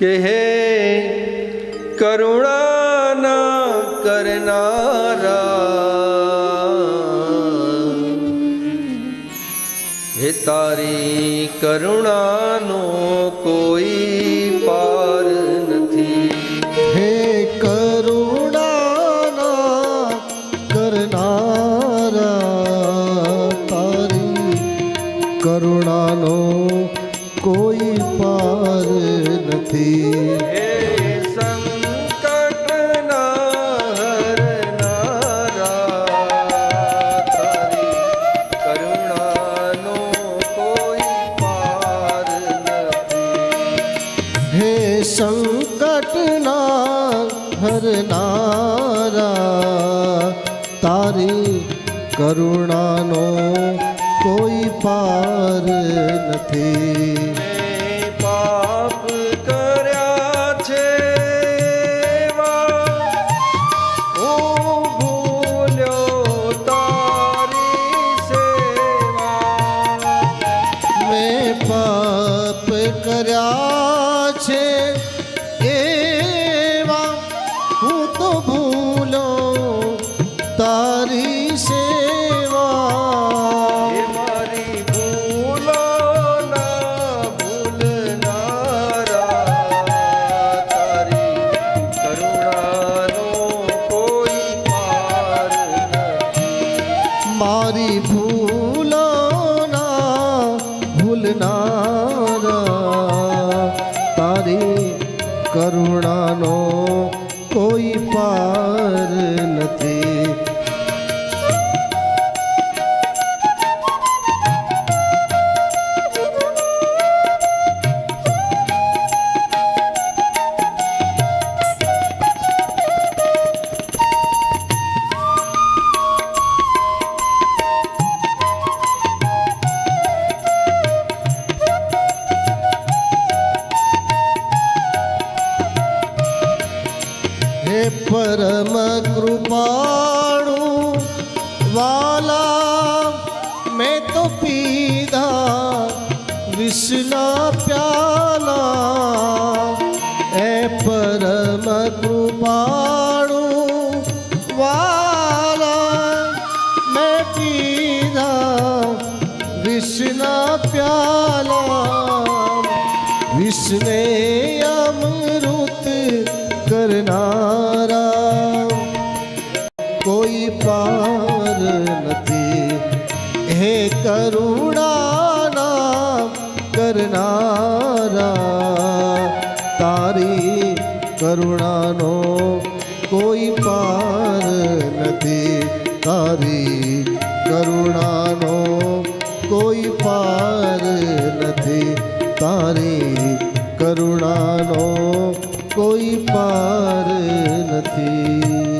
કે હે કરુણાના કરનારા, હે તારી કરુણાનો કોઈ પાર નથી. હે કરુણાના કરનારા, તારી કરુણાનો કોઈ પાર નથી. હે સંકટના હરનારા તારી કરુણાનો કોઈ પાર નથી. મારી ભૂલોના ભૂલનારા. તારી કરુણાનો કોઈ પાર નથી. પરમ કૃપાળુ વાલા, મેં તો પીધા વિષ્ણા પ્યાલા. એ પરમ કૃપાળુ વાલા, મેં પીધા વિષ્ણા પ્યાલા. વિષ્ણે અમૃત કોઈ પાર નથી. હે કરુણાના કરનારા, તારી કરુણાનો કોઈ પાર નથી. તારી કરુણાનો કોઈ પાર નથી. તારી કરુણાનો કોઈ પાર નથી.